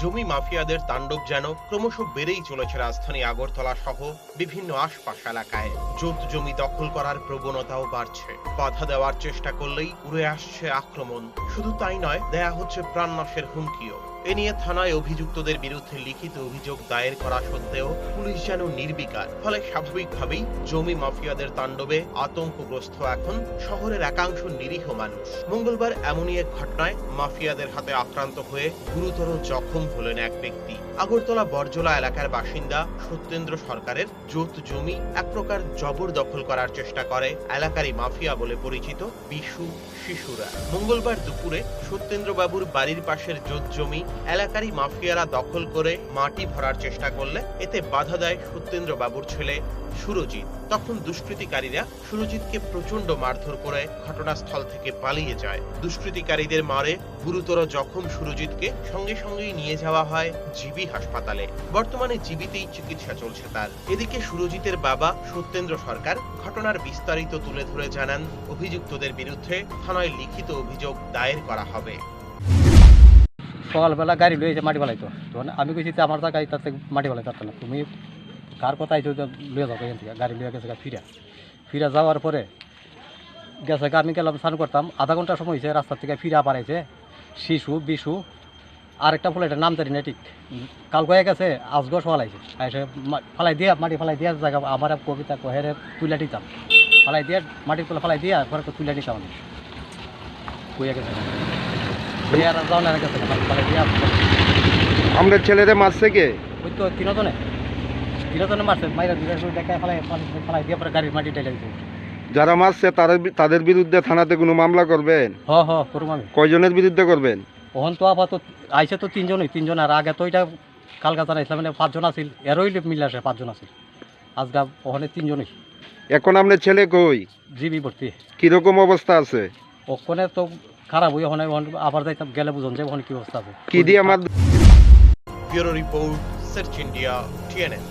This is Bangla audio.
জমি মাফিয়াদের তাণ্ডব যেন ক্রমশ বেড়েই চলেছে রাজধানী আগরতলা সহ বিভিন্ন আশপাশ এলাকায়। জোট জমি দখল করার প্রবণতাও বাড়ছে। বাধা দেওয়ার চেষ্টা করলেই উড়ে আসছে আক্রমণ। শুধু তাই নয়, দেয়া হচ্ছে প্রাণনাশের হুমকিও। এ নিয়ে থানায় অভিযুক্তদের বিরুদ্ধে লিখিত অভিযোগ দায়ের করা সত্ত্বেও পুলিশ যেন নির্বিকার, ফলে স্বাভাবিকভাবেই জমি মাফিয়াদের তাণ্ডবে আতঙ্কগ্রস্ত এখন শহরের একাংশ নিরীহ মানুষ। মঙ্গলবার এমনই এক ঘটনায় মাফিয়াদের হাতে আক্রান্ত হয়ে গুরুতর জখম হলেন এক ব্যক্তি। আগরতলা বরজলা এলাকার বাসিন্দা সত্যেন্দ্র সরকারের জোত জমি এক প্রকার জবরদখল করার চেষ্টা করে এলাকারই মাফিয়া বলে পরিচিত বিশু শিশুরা। মঙ্গলবার দুপুরে সত্যেন্দ্রবাবুর বাড়ির পাশের জোত জমি এলাকারই মাফিয়ারা দখল করে মাটি ভরার চেষ্টা করলে এতে বাধা দেয় সত্যেন্দ্র বাবুর ছেলে সুরজিৎ। তখন দুষ্কৃতিকারীরা সুরজিৎকে প্রচণ্ড মারধর করে ঘটনাস্থল থেকে পালিয়ে যায়। দুষ্কৃতিকারীদের মারে গুরুতর জখম সুরজিৎকে সঙ্গে সঙ্গেই নিয়ে যাওয়া হয় জিবি হাসপাতালে। বর্তমানে জিবিতেই চিকিৎসা চলছে তার। এদিকে সুরজিতের বাবা সত্যেন্দ্র সরকার ঘটনার বিস্তারিত তুলে ধরে জানান, অভিযুক্তদের বিরুদ্ধে থানায় লিখিত অভিযোগ দায়ের করা হবে। সকালবেলা গাড়ি লয়ে এসে মাটি ফেলাইতো। তখন আমি কইছি আমার জায়গায় তাতে মাটি ফেলাই পারতো না। তুমি কার কথা আইছো লয়ে যাব এখান থেকে, গাড়ি লয়ে গেছে ফিরা। ফিরা যাওয়ার পরে গেছে আমি গেলাম, স্নান করতাম। আধা ঘণ্টা সময় হয়েছে রাস্তার থেকে ফিরা বাড়াইছে শিশু, বিশু, আরেকটা ফুল এটা নাম জানি না ঠিক। কাল কয়ে গেছে আজগর ফলাইছে এসে ফালাই দিয়া, মাটি ফালাই দিয়া জায়গা, আমার কবিতা কহেরে তুলে দিতাম। ফালাই দিয়া, মাটির তোলা ফালাই দিয়া ঘরে তুলে দিতাম আমি। কইয়া গেছে। আমরা ছেলেদের মারছে কে ওই তো তিনজনে। তিনজনে মারছে মাইরা দুইটা দেখায় ফালাই ফালাই- দিয়ে পরে গাড়ির মাটি ঢেলে দিতে যারা মারছে তাদের তাদের বিরুদ্ধে থানাতে কোনো মামলা করবেন? হ হ করুম আমি। কয়জনের বিরুদ্ধে করবেন? ওহন তো আপাতত আইসে তো তিনজনই তিনজন আর আগে তো এটা কালকাতা ইসলাম মানে পাঁচজন আছিল এরই মিলে আসে পাঁচজন আছিল। আজকা ওখানে তিনজনই। এখন আপনার ছেলে কই? জিবি ভর্তি। কীরকম অবস্থা আছে? ওখানে তো খারাপ হয়ে ওখানে আবার যাইতাম গেলে বুঝুন যে ওখানে কি অবস্থা আছে। কি দিয়ে আমার bureau report search India TNN.